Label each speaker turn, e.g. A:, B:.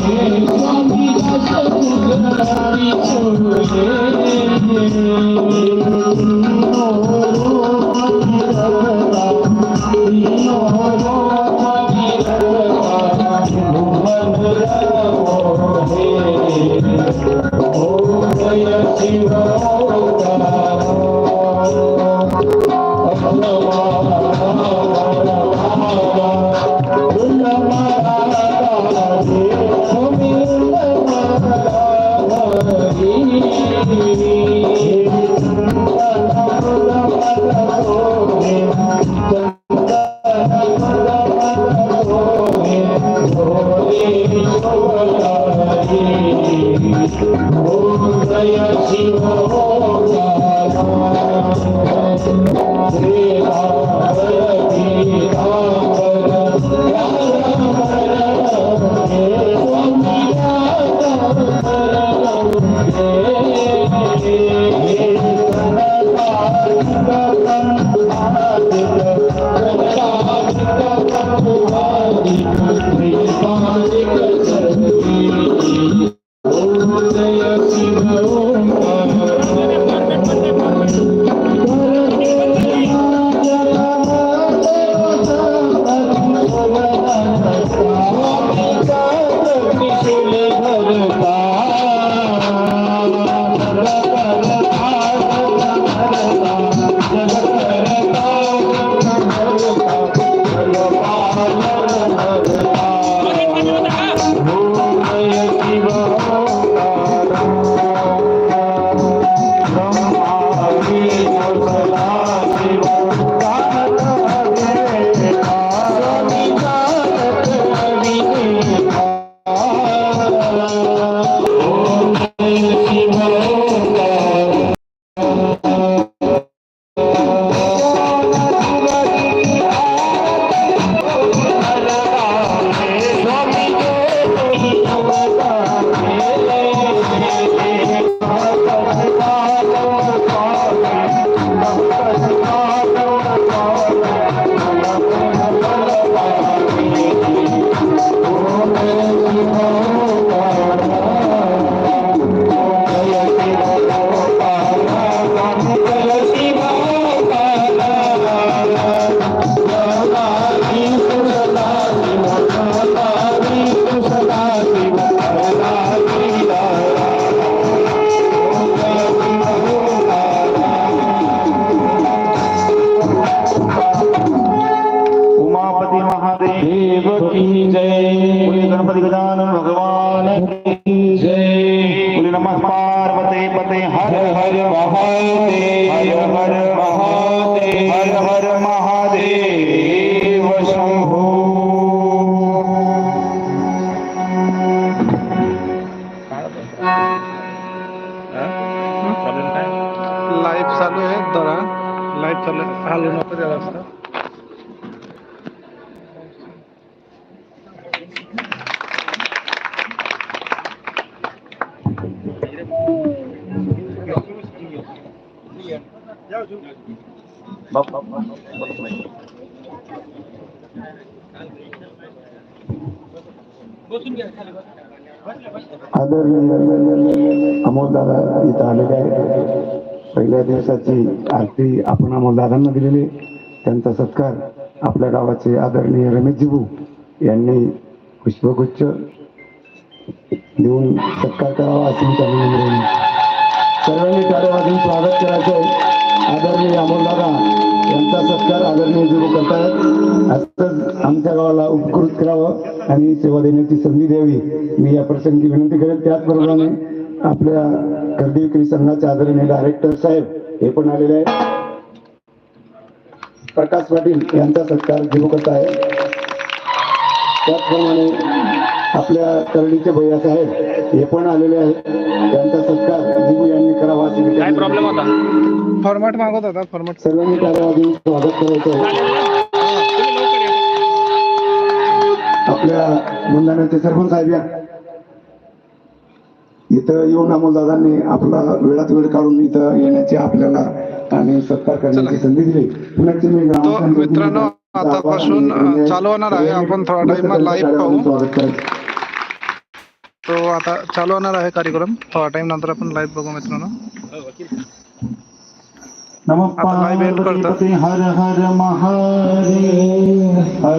A: Oh, Oh, Om Namah good day. Oh. Mahadev की जय। गणपति गणपती गजानन भगवान की जय। बोले नमः पार्वते पते हर हर महादेव। हर हर महादेव। हर हर महादेव शंभो।
B: लाइफ चालू आहे जरा लाईव्ह चालू आहे हलू नको त्या
C: आदरणीय अमोलदादा इथं आलेले आहेत पहिल्या दिवसाची आरती आपण अमोलदादांना दिलेली त्यांचा सत्कार आपल्या गावाचे आदरणीय रमेश जिबू यांनी पुष्पगुच्छ देऊन सत्कार करावा अशी त्यांनी आमच्या गावाला उपकृत करावं आणि सेवा देण्याची संधी द्यावी. मी या प्रसंगी विनंती करेन. त्याचबरोबरीने आपल्या गर्दी विक्री संघाचे आदरणीय डायरेक्टर साहेब हे पण आलेले आहेत. प्रकाश पाटील यांचा सत्कार करत आहे. त्याचप्रमाणे आपल्या करडीचे भैया साहेब हे पण आलेले आहेत. त्यांचा सत्कार जिबू यांनी करावा अशी
B: फॉर्मॅट मागवत होता? फॉर्मॅट
C: सर्वांनी वाजवून स्वागत करायचं आहे मुंदाण्याचे सरपंच साहेब या. इथं येऊन अमोलदादांनी आपला वेळात वेळ काढून इथं येण्याची आपल्याला आणि सत्कार करण्याची संधी दिली. पुन्हा तुम्ही
B: मित्रांनो आतापासून अ, चालू होणार आहे आपण थोडा टाइम लाईव्ह पाहू. तो आता चालू होणार आहे कार्यक्रम. थोडा टाइम नंतर आपण लाईव्ह बघू मित्रांनो.
D: हर हर महादेव. हर